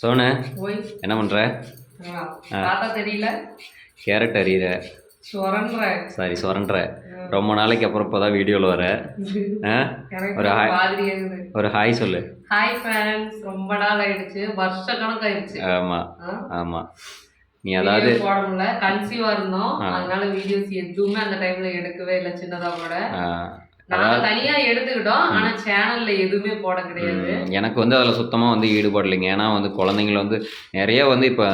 சோனு என்ன பார்த்தா தெரியல. கேரட் அறிகிற சொரன்ற சாரி சொரன்ற ரொம்ப நாளைக்கு அப்புறம் இப்போ தான் வீடியோவில் வர. ஒரு ஹாய் ஒரு ஹாய் சொல்லு. ஹாய் ஃப்ரெண்ட்ஸ் ரொம்ப நாள் ஆயிடுச்சு. வருஷ கணக்காயிருச்சு ஆமாம் ஆ? ஆமாம் நீ அதாவது போட முடியல கன்சீவா இருந்தோம். அதனால வீடியோஸ் எதுவுமே அந்த டைம்ல எடுக்கவே இல்லை. சின்னதா கூட. தனியா எடுத்துக்கிட்டோம் ஆனா சேனல்ல எதுவுமே போட கிடையாது. ம், எனக்கு வந்து அதில் சுத்தமாக வந்து ஈடுபாடு இல்லைங்க. ஏன்னா வந்து குழந்தைங்கள வந்து நிறைய வந்து இப்போ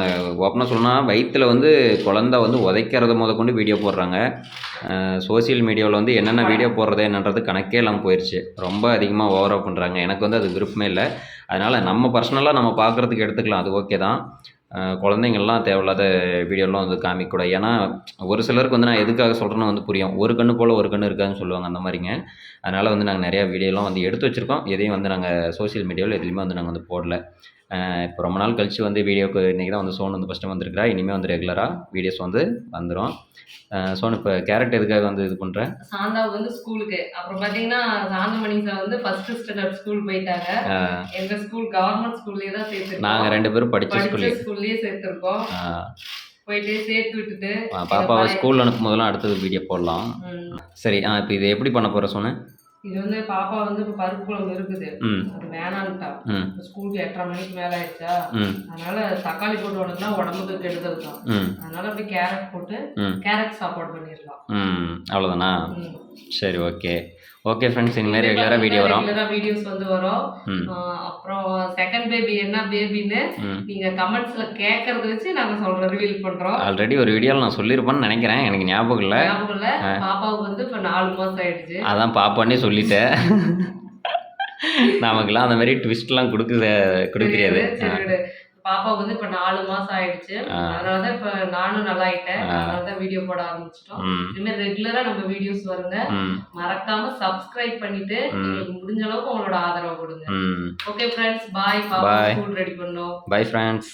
ஓப்பனாக சொன்னால் வயிற்றில் வந்து குழந்த வந்து உதைக்கிறத முத கொண்டு வீடியோ போடுறாங்க சோஷியல் மீடியாவில் வந்து என்னென்ன வீடியோ போடுறது என்னன்றது கணக்கே இல்லாமல் போயிடுச்சு ரொம்ப அதிகமாக ஓவராக பண்ணுறாங்க எனக்கு வந்து அது விருப்பமே இல்லை. அதனால் நம்ம பர்சனலாக நம்ம பார்க்குறதுக்கு எடுத்துக்கலாம். அது ஓகே தான். குழந்தைங்கள்லாம் தேவையில்லாத வீடியோலாம் வந்து காமிக்கக்கூடாது. ஏன்னா ஒரு சிலருக்கு வந்து நான் எதுக்காக சொல்கிறேன்னு வந்து புரியும். ஒரு கண்ணு போல் ஒரு கண்ணு இருக்காதுன்னு சொல்லுவாங்க அந்த மாதிரிங்க. அதனால் வந்து நாங்கள் நிறையா வீடியோலாம் வந்து எடுத்து வச்சுருக்கோம். எதையும் வந்து நாங்கள் சோஷியல் மீடியாவில் எதுலேயுமே வந்து நாங்கள் வந்து போடல. இப்போ ரொம்ப நாள் கழித்து வந்து வீடியோக்கு இன்றைக்கி தான் வந்து சோன் வந்து ஃபஸ்ட்டு வந்திருக்கிறா. இனிமேல் வந்து ரெகுலராக வீடியோஸ் வந்து வந்துடும் சோன் இப்போ கேரட் எதுக்காக வந்து இது பண்ணுறேன் சாந்தாவுக்கு வந்து ஸ்கூலுக்கு. அப்புறம் பாத்தீங்கன்னா சாந்தமணி சார் வந்து ஃபர்ஸ்ட் ஸ்டாண்டர்ட் ஸ்கூல் போயிட்டாங்க. எங்க ஸ்கூல் கவர்மெண்ட் ஸ்கூல்லயே தான் சேர்த்திருக்கோம். நாங்கள் ரெண்டு பேரும் படித்த படிச்ச ஸ்கூல்லே ஸ்கூல்லயே சேர்த்திருக்கோம். போயிட்டு சேர்த்து விட்டுட்டு பாப்பாவை ஸ்கூல் அனுப்பும் போதெல்லாம் அடுத்தது வீடியோ போடலாம். சரி இப்போ இது எப்படி பண்ண போகிற சொன்னேன் இது வந்து பாப்பா வந்து இப்ப பருப்பு குழம்பு இருக்குது. அது வேணான்ட்டா. ஸ்கூலுக்கு எட்டரை மணிக்கு மேல ஆயிடுச்சா? அதனால தக்காளி போட்டு உடனே உடம்புக்கு கெடுதல் தான் அதனால அப்படியே கேரட் போட்டு கேரட் சாப்பாடு பண்ணிடலாம். அவ்வளோதானா ம். சரி ஓகே. ஓகே ஃப்ரெண்ட்ஸ் இனிமேல் ரெகுலராக வீடியோ வரும். வீடியோஸ் வந்து வரும். அப்புறம் செகண்ட் பேபி என்ன பேபின்னு ம். நீங்க கமெண்ட்ஸ்ல கேட்கறத வச்சு நாங்க சொல்றோம் ரிவீல் பண்றோம். ஆல்ரெடி ஒரு வீடியோவில் நான் சொல்லியிருப்பேன்னு நினைக்கிறேன். எனக்கு ஞாபகம் இல்லை. ஞாபகம் இல்ல. பாப்பாவுக்கு வந்து இப்ப நாலு மாசம் ஆயிடுச்சு. அதான் பாப்பானே சொல்லிட்டேன். நமக்குலாம் அந்த மாதிரி ட்விஸ்ட்லாம் கொடுக்குற கொடுக்குறியாது சரி விடு. பாப்பாவுக்கு வந்து இப்ப நாலு மாசம் ஆயிடுச்சு. அதனாலதான் இப்ப நானும் நல்லா ஆயிட்டேன் அதனாலதான் வீடியோ போட ஆரம்பிச்சிட்டோம். இனிமேல் ரெகுலரா நம்ம வீடியோஸ் வருங்க. மறக்காம சப்ஸ்கிரைப் பண்ணிட்டு எங்களுக்கு முடிஞ்ச அளவுக்கு உங்களோட ஆதரவு கொடுங்க. ஓகே ஃப்ரெண்ட்ஸ் பாய் பாப்பா. ஸ்கூல் ரெடி பண்ணோம். Bye friends